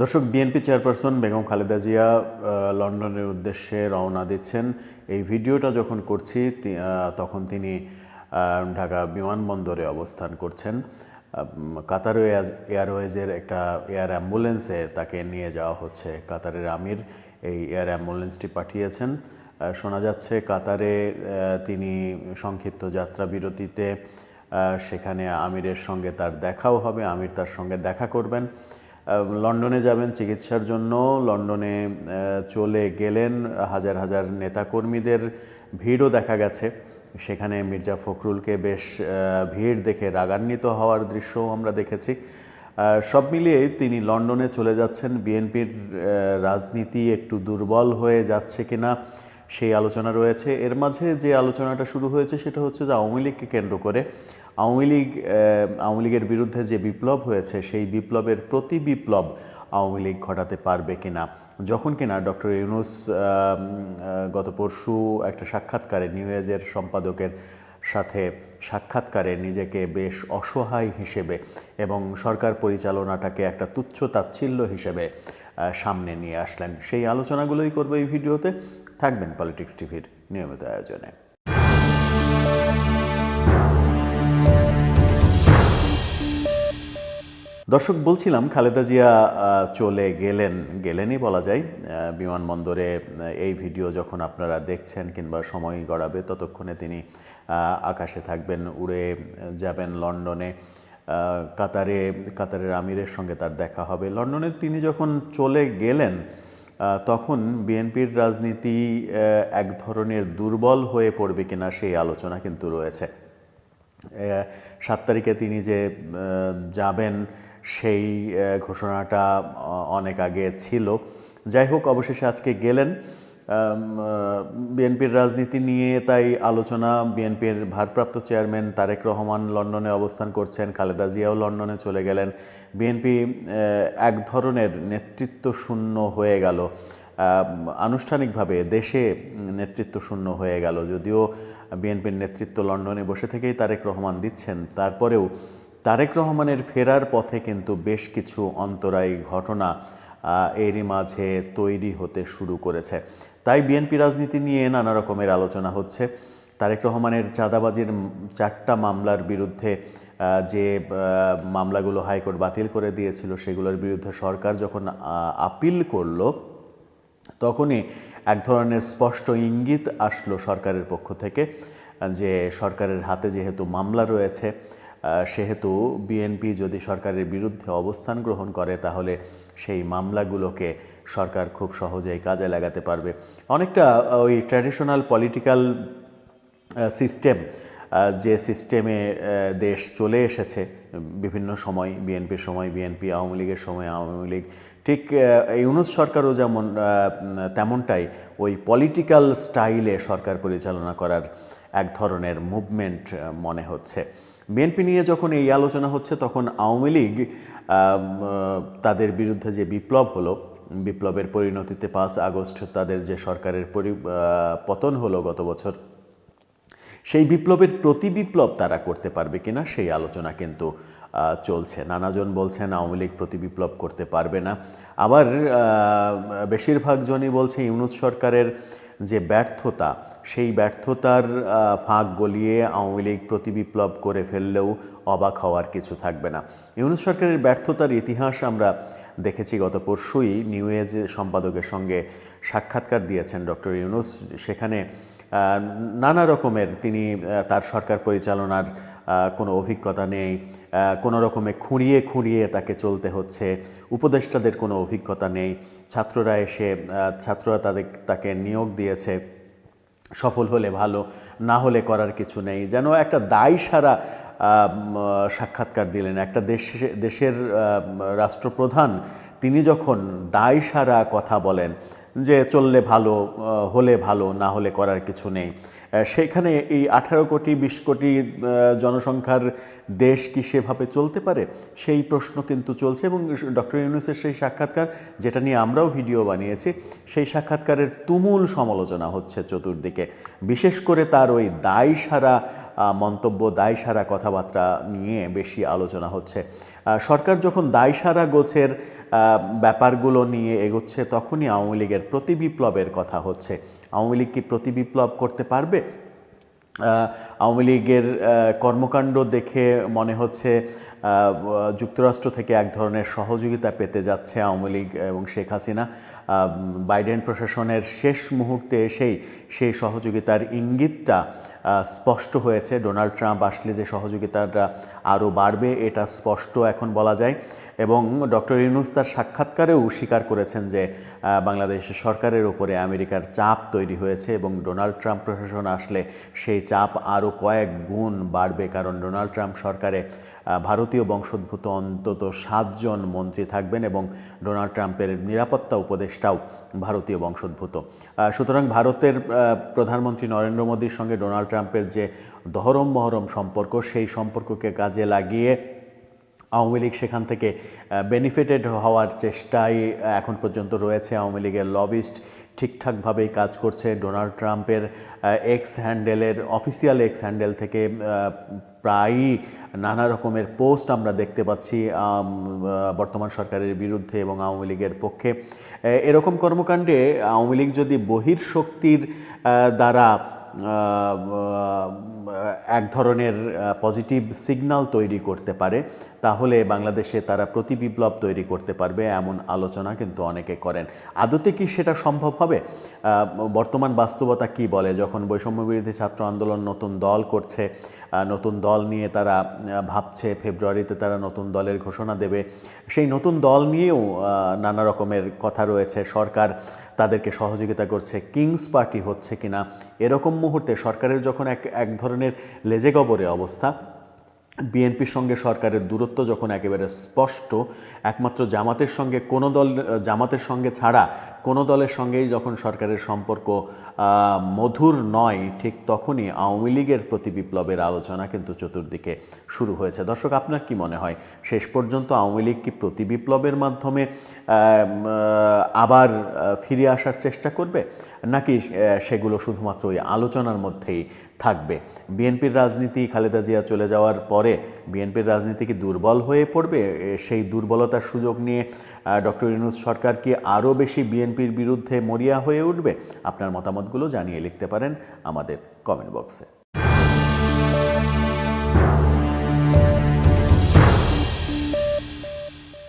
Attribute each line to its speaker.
Speaker 1: দর্শক, BNP chairperson Begum Khaleda Zia লন্ডনের উদ্দেশ্যে রওনা দিচ্ছেন। এই ভিডিওটা যখন করছি তখন তিনি ঢাকা বিমানবন্দরে অবস্থান করছেন। কাতার এয়ারওয়েজের একটা এয়ার অ্যাম্বুলেন্সে তাকে নিয়ে যাওয়া হচ্ছে কাতারের আমির। এই এয়ার অ্যাম্বুলেন্সটি পাঠিয়েছেন। শোনা যাচ্ছে কাতারে তিনি সংক্ষিপ্ত যাত্রা বিরতিতে সেখানে আমিরের সঙ্গে তার দেখাও হবে। আমির তার সঙ্গে দেখা করবেন। লন্ডনে যাবেন চিকিৎসার জন্য। লন্ডনে চলে গেলেন। হাজার হাজার নেতাকর্মীদের ভিড়ও দেখা গেছে। সেখানে মির্জা ফখরুলকে বেশ ভিড় দেখে রাগান্বিত হওয়ার দৃশ্যও আমরা দেখেছি। সব মিলিয়ে তিনি লন্ডনে চলে যাচ্ছেন। বিএনপির রাজনীতি একটু দুর্বল হয়ে যাচ্ছে কিনা সেই আলোচনা রয়েছে। এর মাঝে যে আলোচনাটা শুরু হয়েছে সেটা হচ্ছে যে আওয়ামী লীগকে কেন্দ্র করে আওয়ামী লীগ আওয়ামী লীগের বিরুদ্ধে যে বিপ্লব হয়েছে, সেই বিপ্লবের প্রতি বিপ্লব আওয়ামী লীগ ঘটাতে পারবে কিনা? যখন কিনা ডক্টর ইউনুস গত পরশু একটা সাক্ষাৎকারে নিউ এজের সম্পাদকের সাথে সাক্ষাৎকারে নিজেকে বেশ অসহায় হিসেবে এবং সরকার পরিচালনাটাকে একটা তুচ্ছ তাচ্ছিল্য হিসেবে সামনে নিয়ে আসলেন। সেই আলোচনাগুলোই করবে এই ভিডিওতে। থাকবেন পলিটিক্স টিভির নিয়মিত আয়োজনে। দর্শক, বলছিলাম খালেদা জিয়া চলে গেলেন, গেলেনই বলা যায়। বিমানবন্দরে এই ভিডিও যখন আপনারা দেখছেন কিংবা সময় গড়াবে, ততক্ষণে তিনি আকাশে থাকবেন, উড়ে যাবেন লন্ডনে। কাতারে, কাতারের আমিরের সঙ্গে তার দেখা হবে। লন্ডনে তিনি যখন চলে গেলেন তখন বিএনপির রাজনীতি এক ধরনের দুর্বল হয়ে পড়বে কিনা সেই আলোচনা কিন্তু রয়েছে। সাত তারিখে তিনি যে যাবেন সেই ঘোষণাটা অনেক আগে ছিল। যাই হোক, অবশেষে আজকে গেলেন। বিএনপির রাজনীতি নিয়ে তাই আলোচনা। বিএনপির ভারপ্রাপ্ত চেয়ারম্যান তারেক রহমান লন্ডনে অবস্থান করছেন, খালেদা জিয়াও লন্ডনে চলে গেলেন। বিএনপি এক ধরনের নেতৃত্ব শূন্য হয়ে গেল। আনুষ্ঠানিকভাবে দেশে নেতৃত্ব শূন্য হয়ে গেল। যদিও বিএনপির নেতৃত্ব লন্ডনে বসে থেকেই তারেক রহমান দিচ্ছেন, তারপরেও তারেক রহমানের ফেরার পথে কিন্তু বেশ কিছু অন্তরায়ী ঘটনা এরই মাঝে তৈরি হতে শুরু করেছে। তাই বিএনপি রাজনীতি নিয়ে নানা রকমের আলোচনা হচ্ছে। তারেক রহমানের চাঁদাবাজির চারটা মামলার বিরুদ্ধে যে মামলাগুলো হাইকোর্ট বাতিল করে দিয়েছিল সেগুলোর বিরুদ্ধে সরকার যখন আপিল করল, তখনই এক ধরনের স্পষ্ট ইঙ্গিত আসলো সরকারের পক্ষ থেকে, যে সরকারের হাতে যেহেতু মামলা রয়েছে সেহেতু বিএনপি যদি সরকারের বিরুদ্ধে অবস্থান গ্রহণ করে, তাহলে সেই মামলাগুলোকে সরকার খুব সহজেই কাজে লাগাতে পারবে। অনেকটা ওই ট্র্যাডিশনাল পলিটিক্যাল সিস্টেম যে সিস্টেমে দেশ চলে এসেছে, বিভিন্ন সময় বিএনপির সময় বিএনপি আওয়ামী লীগের সময়, আওয়ামী লীগ, ঠিক ইউনুস সরকারও যেমন তেমনটাই ওই পলিটিক্যাল স্টাইলে সরকার পরিচালনা করার এক ধরনের মুভমেন্ট মনে হচ্ছে। বিএনপি নিয়ে যখন এই আলোচনা হচ্ছে, তখন আওয়ামী লীগ তাদের বিরুদ্ধে যে বিপ্লব হলো, বিপ্লবের পরিণতিতে পাঁচ আগস্ট তাদের যে সরকারের পরি পতন হলো গত বছর, সেই বিপ্লবের প্রতি বিপ্লব তারা করতে পারবে কিনা, সেই আলোচনা কিন্তু চলছে। নানাজন বলছেন আওয়ামী লীগ প্রতি বিপ্লব করতে পারবে না। আবার বেশিরভাগ জনই বলছে ইউনুস সরকারের যে ব্যর্থতা, সেই ব্যর্থতার ফাঁক গলিয়ে আওয়ামী লীগ প্রতিবিপ্লব করে ফেললেও অবাক হওয়ার কিছু থাকবে না। ইউনুস সরকারের ব্যর্থতার ইতিহাস আমরা দেখেছি গত পরশুই। নিউ এজ সম্পাদকের সঙ্গে সাক্ষাৎকার দিয়েছেন ডক্টর ইউনুস। সেখানে নানা রকমের তিনি তার সরকার পরিচালনার কোনো অভিজ্ঞতা নেই। কোনো রকমে খুঁড়িয়ে খুঁড়িয়ে তাকে চলতে হচ্ছে। উপদেষ্টাদের কোনো অভিজ্ঞতা নেই। ছাত্ররা এসে ছাত্ররা তাদের, তাকে নিয়োগ দিয়েছে। সফল হলে ভালো, না হলে করার কিছু নেই। যেন একটা দায় সারা সাক্ষাৎকার দিলেন। একটা দেশ, দেশের রাষ্ট্রপ্রধান তিনি যখন দায় সারা কথা বলেন যে চললে ভালো হলে ভালো, না হলে করার কিছু নেই সেখানে এই আঠারো কোটি, বিশ কোটি জনসংখ্যার দেশ কি সেভাবে চলতে পারে? সেই প্রশ্ন কিন্তু চলছে এবং ডক্টর ইউনুসের সেই সাক্ষাৎকার, যেটা নিয়ে আমরাও ভিডিও বানিয়েছি, সেই সাক্ষাৎকারের তুমুল সমালোচনা হচ্ছে চতুর্দিকে। বিশেষ করে তার ওই দায় সারা মন্তব্য দায়সারা কথাবার্তা নিয়ে বেশি আলোচনা হচ্ছে। সরকার যখন দায়সারা গোছের ব্যাপারগুলো নিয়ে এগোচ্ছে, তখনই আওয়ামী লীগের প্রতিবিপ্লবের কথা হচ্ছে। আওয়ামী লীগ কি প্রতিবিপ্লব করতে পারবে? আওয়ামী লীগের কর্মকাণ্ড দেখে মনে হচ্ছে যুক্তরাষ্ট্র থেকে এক ধরনের সহযোগিতা পেতে যাচ্ছে আওয়ামী লীগ এবং শেখ হাসিনা। বাইডেন প্রশাসনের শেষ মুহূর্তে এসেই সেই সহযোগিতার ইঙ্গিতটা স্পষ্ট হয়েছে। ডোনাল্ড ট্রাম্প আসলে যে সহযোগিতাটা আরও বাড়বে, এটা স্পষ্ট এখন বলা যায়। এবং ডক্টর ইউনুস তার সাক্ষাৎকারেও স্বীকার করেছেন যে আহ, বাংলাদেশের সরকারের উপরে আমেরিকার চাপ তৈরি হয়েছে এবং ডোনাল্ড ট্রাম্প প্রশাসন আসলে সেই চাপ আরও কয়েক গুণ বাড়বে। কারণ ডোনাল্ড ট্রাম্প সরকারে ভারতীয় বংশোদ্ভূত অন্তত সাতজন মন্ত্রী থাকবেন এবং ডোনাল্ড ট্রাম্পের নিরাপত্তা উপদেষ্টাও ভারতীয় বংশোদ্ভূত। সুতরাং ভারতের প্রধানমন্ত্রী নরেন্দ্র মোদীর সঙ্গে ডোনাল্ড ট্রাম্পের যে দহরম মহরম সম্পর্ক সেই সম্পর্ককে কাজে লাগিয়ে আওয়ামী লীগ সেখান থেকে বেনিফিটেড হওয়ার চেষ্টাই এখন পর্যন্ত রয়েছে আওয়ামী লীগের লবিস্ট ঠিকঠাকভাবেই কাজ করছে ডোনাল্ড ট্রাম্পের এক্স হ্যান্ডেলের অফিসিয়াল এক্স হ্যান্ডেল থেকে প্রায়ই নানা রকমের পোস্ট আমরা দেখতে পাচ্ছি বর্তমান সরকারের বিরুদ্ধে এবং আওয়ামী লীগের পক্ষে। এরকম কর্মকাণ্ডে আওয়ামী লীগ যদি বহির্শক্তির আহ, দ্বারা এক ধরনের পজিটিভ সিগনাল তৈরি করতে পারে। তাহলে বাংলাদেশে তারা প্রতি বিপ্লব তৈরি করতে পারবে এমন আলোচনা কিন্তু অনেকে করেন। আদতে কি সেটা সম্ভব হবে? বর্তমান বাস্তবতা কি বলে? যখন বৈষম্য বিরোধী ছাত্র আন্দোলন নতুন দল করছে নতুন দল নিয়ে তারা ভাবছে, ফেব্রুয়ারিতে তারা নতুন দলের ঘোষণা দেবে। সেই নতুন দল নিয়েও নানা রকমের কথা রয়েছে। সরকার তাদেরকে সহযোগিতা করছে। কিংস পার্টি হচ্ছে কিনা, এরকম মুহূর্তে সরকারের যখন এক এক ধরনের লেজে গবরে অবস্থা, বিএনপির সঙ্গে সরকারের দূরত্ব যখন একেবারে স্পষ্ট, একমাত্র জামাতের সঙ্গে, কোনো দল, জামাতের সঙ্গে ছাড়া কোনো দলের সঙ্গেই যখন সরকারের সম্পর্ক মধুর নয়, ঠিক তখনই আওয়ামী লীগের প্রতি বিপ্লবের আলোচনা কিন্তু চতুর্দিকে শুরু হয়েছে। দর্শক, আপনার কি মনে হয়, শেষ পর্যন্ত আওয়ামী লীগ কি প্রতি বিপ্লবের মাধ্যমে আবার ফিরে আসার চেষ্টা করবে? নাকি সেগুলো শুধুমাত্র ওই আলোচনার মধ্যেই থাকবে? বিএনপির রাজনীতি খালেদা জিয়া চলে যাওয়ার পরে বিএনপির রাজনীতি কি দুর্বল হয়ে পড়বে? সেই দুর্বলতার সুযোগ নিয়ে ডক্টর ইউনুস সরকার কি আরও বেশি বিএনপির বিরুদ্ধে মরিয়া হয়ে উঠবে। আপনার মতামতগুলো জানিয়ে লিখতে পারেন আমাদের কমেন্ট বক্সে